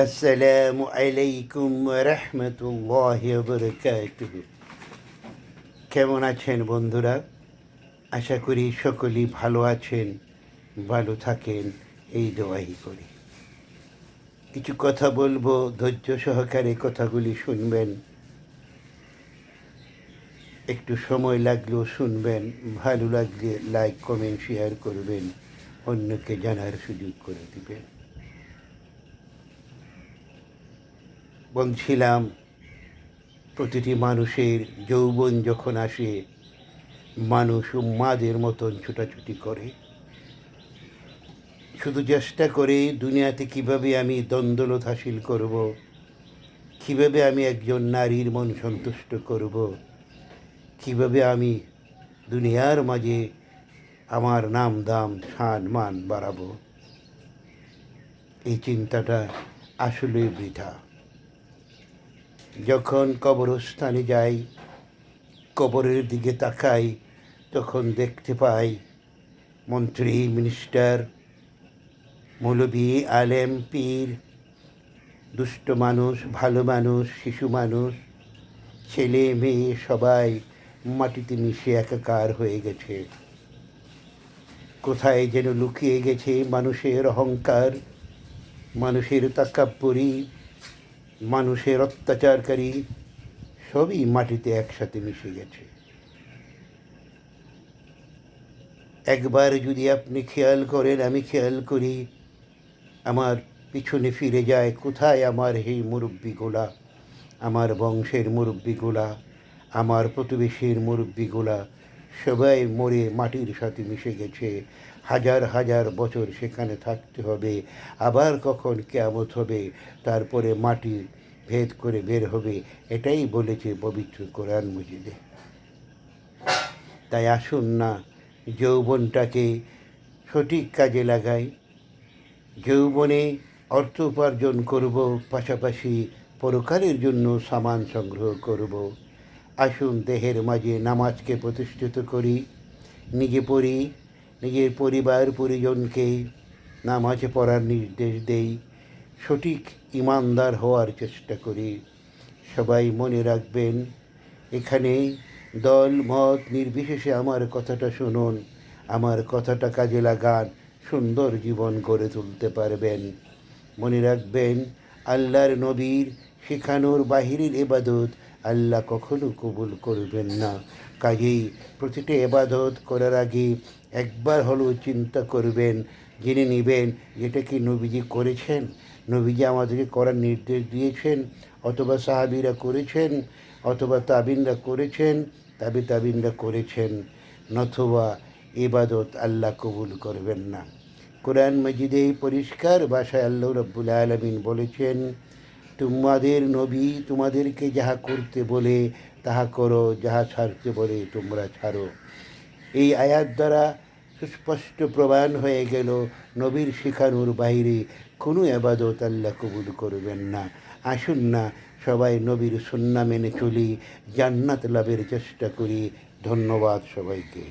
আসসালামু আলাইকুম রহমতুল্লাহ বরকাতুহ কেমন আছেন বন্ধুরা? আশা করি সকলেই ভালো আছেন, ভালো থাকেন, এই দোয়াই করি। কিছু কথা বলব, ধৈর্য সহকারে কথাগুলি শুনবেন। একটু সময় লাগলেও শুনবেন, ভালো লাগলে লাইক, কমেন্ট, শেয়ার করবেন, অন্যকে জানার সুযোগ করে দিবেন। বলছিলাম প্রতিটি মানুষের যৌবন যখন আসে, মানুষ উম্মাদের মতন ছুটাছুটি করে। শুধু চেষ্টা করে দুনিয়াতে কীভাবে আমি দ্বন্দ্বলত হাসিল করব, কীভাবে আমি একজন নারীর মন সন্তুষ্ট করব, কীভাবে আমি দুনিয়ার মাঝে আমার নাম, দাম সান মান বাড়াবো, এই চিন্তাটা আসলে বৃথা। যখন কবরস্থানে যাই, কবরের দিকে তাকাই, তখন দেখতে পাই মন্ত্রী, মিনিস্টার, মৌলবী, আলেম, পীর, দুষ্ট মানুষ, ভালো মানুষ, শিশু মানুষ, ছেলে, মেয়ে, সবাই মাটিতে মিশে একাকার হয়ে গেছে। কোথায় যেন লুকিয়ে গেছে মানুষের অহংকার, মানুষের তাকাব্বরি মানুষের অত্যাচারকারী সবই মাটিতে একসাথে মিশে গেছে। একবার যদি আপনি খেয়াল করেন, আমি খেয়াল করি, আমার পিছনে ফিরে যায় কোথায় আমার এই মুরব্বীগুলা, আমার বংশের মুরব্বীগুলা, আমার প্রতিবেশীর মুরব্বীগুলা সবাই মরে মাটির সাথে মিশে গেছে। হাজার হাজার বছর সেখানে থাকতে হবে। আবার কখন কেয়ামত হবে, তারপরে মাটি ভেদ করে বের হবে, এটাই বলেছে পবিত্র কোরআন মজিদে। তাই আসুন না, যৌবনটাকে সঠিক কাজে লাগাই। যৌবনে অর্থ উপার্জন করব, পাশাপাশি পরকালের জন্য সামান সংগ্রহ করব। আসুন দেহের মাঝে নামাজকে প্রতিষ্ঠিত করি। নিজে পড়ি, নিজের পরিবার, পরিজনকে নামাজ পড়ার নির্দেশ দেই। সঠিক ইমানদার হওয়ার চেষ্টা করি। সবাই মনে রাখবেন, এখানে দল, মত নির্বিশেষে আমার কথাটা শুনুন, আমার কথাটা কাজে লাগান, সুন্দর জীবন গড়ে তুলতে পারবেন। মনে রাখবেন, আল্লাহর নবীর শেখানোর বাহিরের এবাদত আল্লাহ কখনো কবুল করবেন না। কাজেই প্রতিটি এবাদত করার আগে একবার হলেও চিন্তা করবেন, জেনে নেবেন যেটা কি নবীজি করেছেন। নবীজি আমাদেরকে করার নির্দেশ দিয়েছেন, অথবা সাহাবিরা করেছেন, অথবা তাবিনরা করেছেন, তাবি তাবিনরা করেছেন নথবা ইবাদত আল্লাহ কবুল করবেন না। কোরআন মজিদে পরিষ্কার ভাষায় আল্লাহ রব্বুল আলমিন বলেছেন তোমাদের নবী তোমাদেরকে যাহা করতে বলে, তাহা করো, যাহা ছাড়তে বলে তোমরা ছাড়ো। এই আয়াত দ্বারা সুস্পষ্ট প্রমাণ হয়ে গেল, নবীর শিখানোর বাইরে কোনো আবাদত আল্লাহ কবুল করবেন না। আসুন না, সবাই নবীর সন্না মেনে চলি, জান্নাত লাভের চেষ্টা করি। ধন্যবাদ সবাইকে।